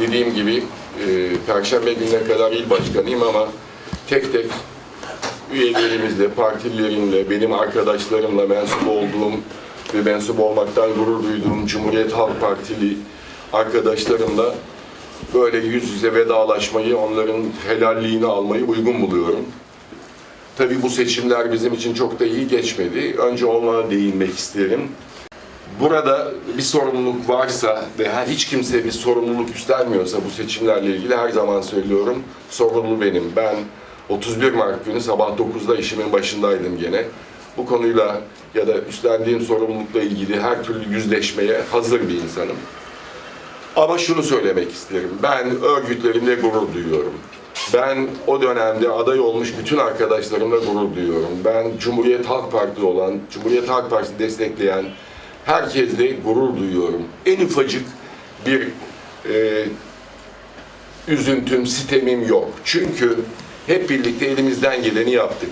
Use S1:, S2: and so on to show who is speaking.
S1: dediğim gibi e, Perşembe gününe kadar il başkanıyım ama tek tek üyelerimizle, partililerimle, benim arkadaşlarımla mensup olduğum ve mensup olmaktan gurur duyduğum Cumhuriyet Halk Partili arkadaşlarımla böyle yüz yüze vedalaşmayı, onların helalliğini almayı uygun buluyorum. Tabii bu seçimler bizim için çok da iyi geçmedi. Önce ona değinmek isterim. Burada bir sorumluluk varsa ve her hiç kimse bir sorumluluk üstlenmiyorsa bu seçimlerle ilgili her zaman söylüyorum sorumlu benim. Ben 31 Mart günü sabah 9'da işimin başındaydım gene. Bu konuyla ya da üstlendiğim sorumlulukla ilgili her türlü yüzleşmeye hazır bir insanım. Ama şunu söylemek isterim. Ben örgütlerimle gurur duyuyorum. Ben o dönemde aday olmuş bütün arkadaşlarımla gurur duyuyorum. Ben Cumhuriyet Halk Partisi olan, Cumhuriyet Halk Partisi destekleyen herkesle gurur duyuyorum. En ufacık bir e, üzüntüm, sitemim yok. Çünkü hep birlikte elimizden geleni yaptık.